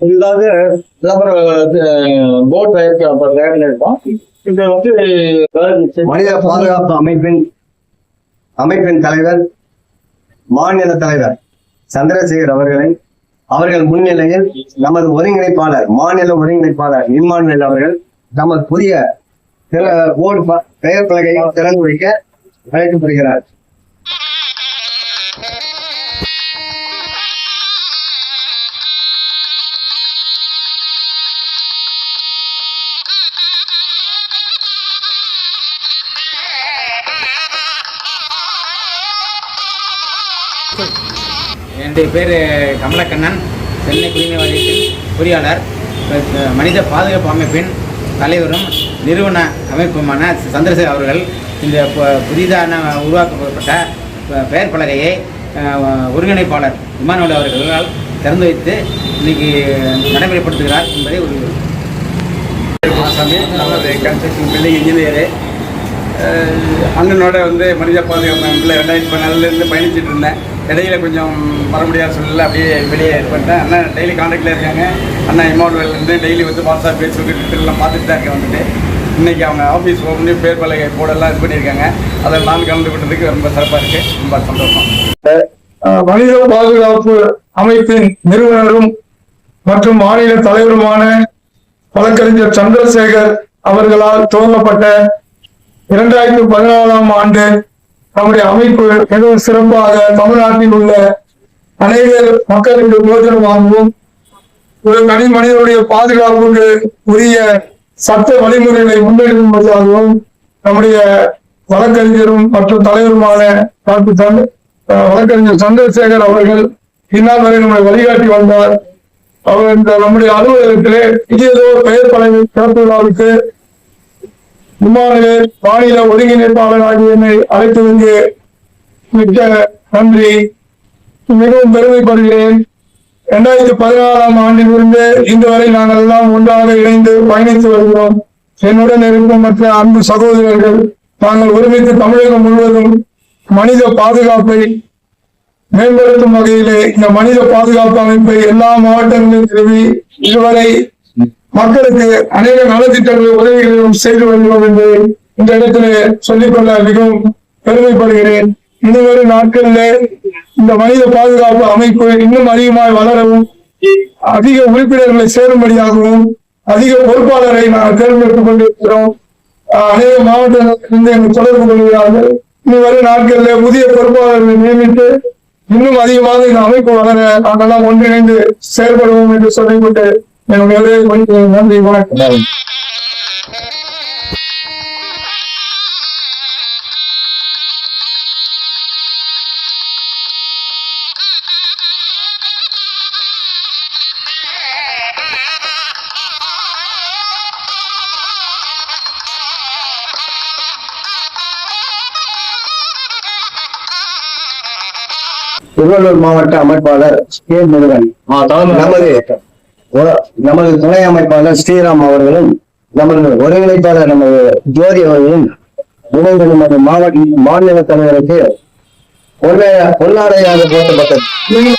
இதாவது போட் தயாரிக்க இருக்கோம். இது வந்து மனித பாதுகாப்பு அமைப்பின் அமைப்பின் தலைவர் மாநில தலைவர் சந்திரசேகர் அவர்களை அவர்கள் முன்னிலையில் நமது ஒருங்கிணைப்பாளர் மாநில ஒருங்கிணைப்பாளர் இம்மானுவேல் அவர்கள் நமது புதிய திற- பெயர் பலகையை திறந்து வைக்க அழைக்கப்படுகிறார். என்னுடைய பேர் கமலக்கண்ணன் சென்னை குடிமை வாரியத்தின் பொறியாளர் மனித பாதுகாப்பு அமைப்பின் தலைவரும் நிறுவன அமைப்புமான சந்திரசேகர் அவர்கள் இந்த புதிதான உருவாக்கப்பட்ட பெயர் பலகையை ஒருங்கிணைப்பாளர் இமானுவல் அவர்களால் திறந்து வைத்து இன்னைக்கு நடைமுறைப்படுத்துகிறார் என்பதை ஒரு நமது கன்ஸ்ட்ரக்ஷன் பில்டிங் இன்ஜினியரு அண்ணனோட வந்து மனித பாதுகாப்பு அமைப்பில் ரெண்டாயிரத்தி பதினாலுலேருந்து பயணிச்சுட்டு இருந்தேன். இடையில கொஞ்சம் வர முடியாத சூழ்நிலை அப்படியே வெளியே இது பண்ணிட்டேன். அண்ணன் டெய்லி காண்டாக்டில் இருக்காங்க. அண்ணா இருந்து டெய்லி வந்து வாட்ஸ்அப் ஃபேஸ்புக் ட்விட்டர்லாம் பார்த்துட்டு தான் இருக்கேன் வந்துட்டு. இன்றைக்கி அவங்க ஆஃபீஸ் ஓப்பனி பேர் பலகை போடெல்லாம் இது பண்ணியிருக்காங்க. அதில் நான் கலந்து கொண்டதுக்கு ரொம்ப சிறப்பாக இருக்குது ரொம்ப சந்தோஷம். மனித பாதுகாப்பு அமைப்பின் நிறுவனரும் மற்றும் மாநில தலைவருமான வழக்கறிஞர் சந்திரசேகர் அவர்களால் துவங்கப்பட்ட இரண்டாயிரத்தி பதினாலாம் ஆண்டு நம்முடைய அமைப்பு மிகவும் சிறப்பாக தமிழ்நாட்டில் உள்ள அனைவர் மக்களுக்கு பிரோஜனமாகவும் ஒரு தனி மனிதனுடைய பாதுகாப்புக்கு உரிய சட்ட வழிமுறைகளை முன்னெடுக்கும்படியாகவும் நம்முடைய வழக்கறிஞரும் மற்றும் தலைவருமான டாக்டர் சந்த வழக்கறிஞர் சந்திரசேகர் அவர்கள் இந்நாள் வரை நம்மை வழிகாட்டி வந்தார். அவர் இந்த நம்முடைய அலுவலகத்திலே புதியதோ பெயர் பலகை சிறப்பு விழாவுக்கு விமானிலே மாநில ஒருங்கிணைப்பாளர் ஆகிய என்னை அழைத்து வந்து மிக்க நன்றி. மிகவும் பெருமைப்படுகிறேன். இரண்டாயிரத்தி பதினாறாம் ஆண்டிலிருந்து இன்று வரை நாங்கள் எல்லாம் ஒன்றாக இணைந்து பயணித்து வருகிறோம். என்னுடன் இருக்கும் மற்ற அன்பு சகோதரர்கள் நாங்கள் ஒருமித்து தமிழகம் முழுவதும் மனித பாதுகாப்பை மேம்படுத்தும் வகையிலே இந்த மனித பாதுகாப்பு அமைப்பை எல்லா மாவட்டங்களிலும் நிறுவி இதுவரை மக்களுக்கு அநேக நலத்திட்டங்கள் உதவிகளையும் செய்து வருகிறோம் என்று இந்த இடத்திலே சொல்லிக்கொள்ள மிகவும் பெருமைப்படுகிறேன். இதுவரை நாட்களில் இந்த மனித பாதுகாப்பு அமைப்பு இன்னும் அதிகமாய் வளரவும் அதிக உறுப்பினர்களை சேரும்படியாகவும் அதிக பொறுப்பாளரை நாங்கள் தேர்ந்தெடுத்துக் கொண்டிருக்கிறோம். அநேக மாவட்டங்களிலிருந்து எங்கள் தொடர்பு கொள்கிறார்கள். இன்னும் நாட்களில் புதிய பொறுப்பாளர்களை நியமித்து இன்னும் அதிகமாக இந்த அமைப்பு வளர நாங்கெல்லாம் ஒன்றிணைந்து செயல்படுவோம் என்று சொல்லிக்கொண்டு என்னுடைய முடிக்கிறேன். நன்றி வணக்கம். திருவள்ளூர் மாவட்ட அமைப்பாளர் கே முருகன். நமது நமது துணை அமைப்பாளர் ஸ்ரீராம் அவர்களும் நமது ஒருங்கிணைப்பாளர் நமது ஜோதி அவர்களும் இணைந்து நமது மாவட்ட மாநில தலைவருக்கு பொருளாதார பொன்னாடையாக போட்டப்பட்டது